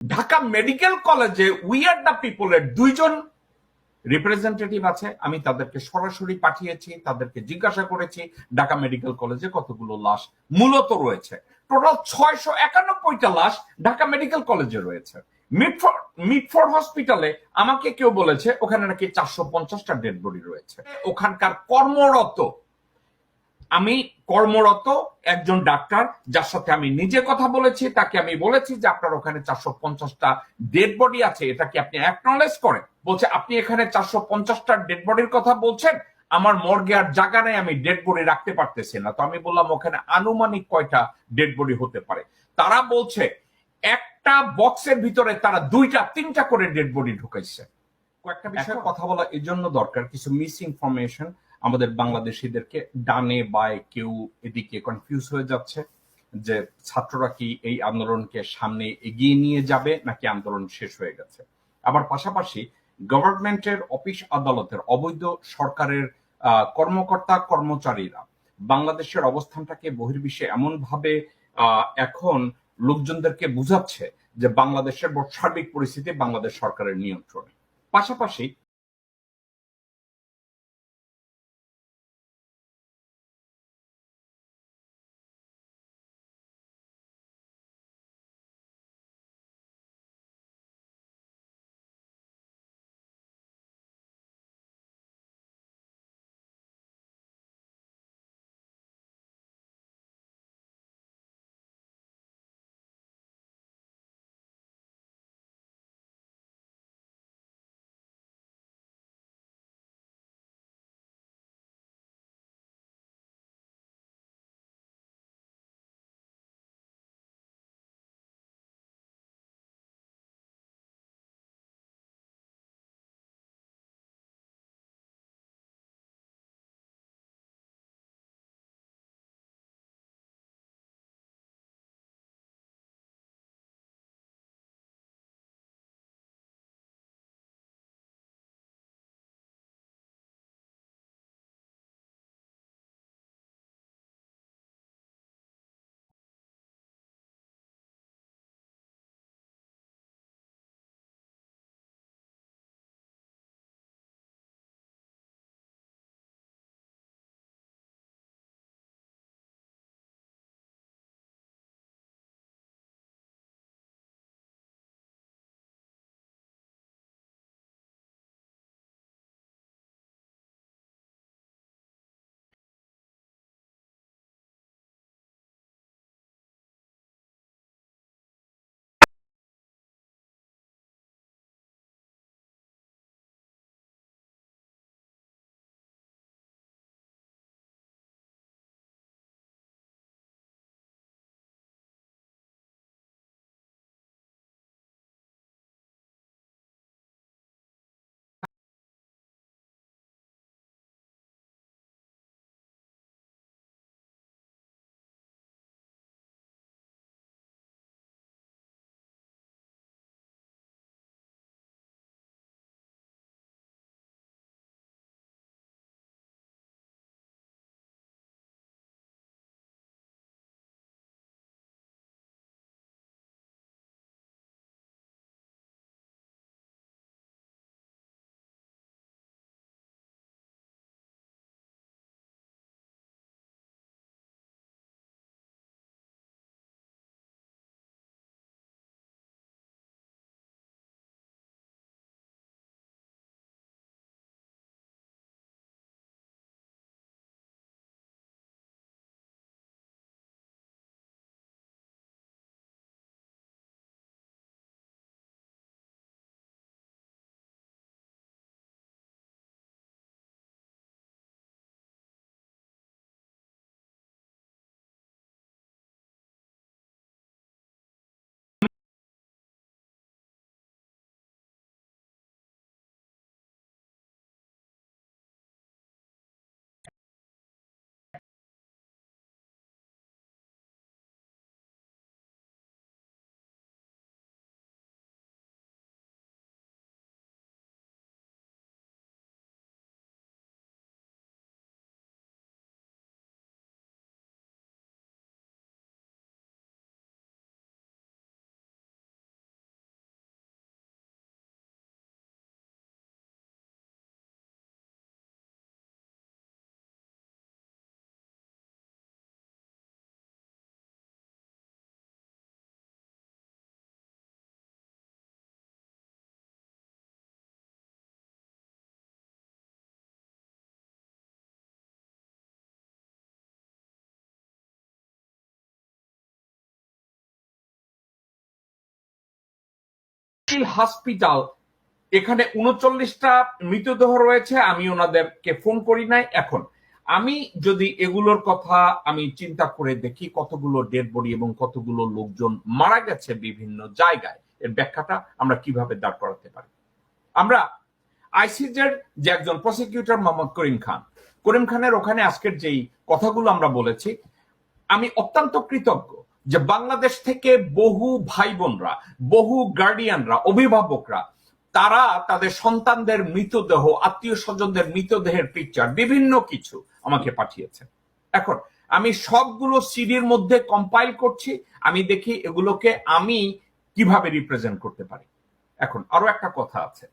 Dhaka medical কলেজে we are the পিপলের দুইজন রিপ্রেজেন্টেটিভ আছে। আমি তাদেরকে সরাসরি পাঠিয়েছি, তাদেরকে জিজ্ঞাসা করেছি, ঢাকা মেডিকেল কলেজে কতগুলো লাশ মূলত রয়েছে। টোটাল ছয়শো একানব্বইটা লাশ ঢাকা মেডিকেল কলেজে রয়েছে। মিটফোর্ড হসপিটালে আমাকে কেউ বলেছে, ওখানে নাকি চারশো পঞ্চাশটা ডেড বডি রয়েছে। ওখানকার কর্মরত আমি কর্মরত একজন ডাক্তার যার সাথে আমি নিজে কথা বলেছি তাকে আমি বলেছি যে আপনার ওখানে চারশো পঞ্চাশটা ডেড বডি আছে এটা কি আপনি অ্যাকনলেজ করেন। বলছে আপনি এখানে চারশো পঞ্চাশটা ডেড বডির কথা বলছেন? আমার মর্গে আর জায়গা নেই আমি ডেড বডি রাখতে পারতেছি না। তো আমি বললাম ওখানে আনুমানিক কয়টা ডেড বডি হতে পারে? তারা বলছে একটা বক্সের ভিতরে তারা দুইটা তিনটা করে ডেড বডি ঢুকাইছে। কয়েকটা বিষয়ে কথা বলা এই জন্য দরকার কিছু মিস ইনফরমেশন আমাদের বাংলাদেশিদেরকে ডানে বায়ে কেউ এদিকে কনফিউজ হয়ে যাচ্ছে যে ছাত্ররা কি এই আন্দোলনকে সামনে এগিয়ে নিয়ে যাবে নাকি আন্দোলন শেষ হয়ে গেছে? আবার পাশাপাশি গভর্নমেন্টের অফিস আদালতের অবৈধ সরকারের কর্মকর্তা কর্মচারীরা বাংলাদেশের অবস্থানটাকে বহির্বিশ্বে এমন ভাবে আহ, এখন লোকজনদেরকে বুঝাচ্ছে যে বাংলাদেশের সার্বিক পরিস্থিতি বাংলাদেশ সরকারের নিয়ন্ত্রণে। পাশাপাশি হসপিটাল এখানে উনচল্লিশটা মৃতদেহ রয়েছে, আমি ওনাদেরকে ফোন করি নাই, এখন। আমি যদি এগুলোর কথা আমি চিন্তা করে দেখি, কতগুলো ডেড বডি এবং কতগুলো লোকজন মারা গেছে বিভিন্ন জায়গায়, এর ব্যাখ্যাটা আমরা কীভাবে দাঁড় করাতে পারি? আমরা আইসিজের যে একজন প্রসিকিউটর মোহাম্মদ করিম খান, করিম খানের ওখানে আজকের যেই কথাগুলো আমরা বলেছি, আমি অত্যন্ত কৃতজ্ঞ যে বাংলাদেশ থেকে বহু ভাই বোনরা বহু গার্ডিয়ানরা অভিভাবকরা, তারা তাদের সন্তানদের মৃতদেহ, আত্মীয় স্বজনদের মৃতদেহের পিকচার বিভিন্ন কিছু আমাকে পাঠিয়েছে। এখন, আমি সবগুলো সিডির মধ্যে কম্পাইল করছি, আমি দেখি এগুলোকে আমি কীভাবে রিপ্রেজেন্ট করতে পারি। এখন, আরও একটা কথা আছে।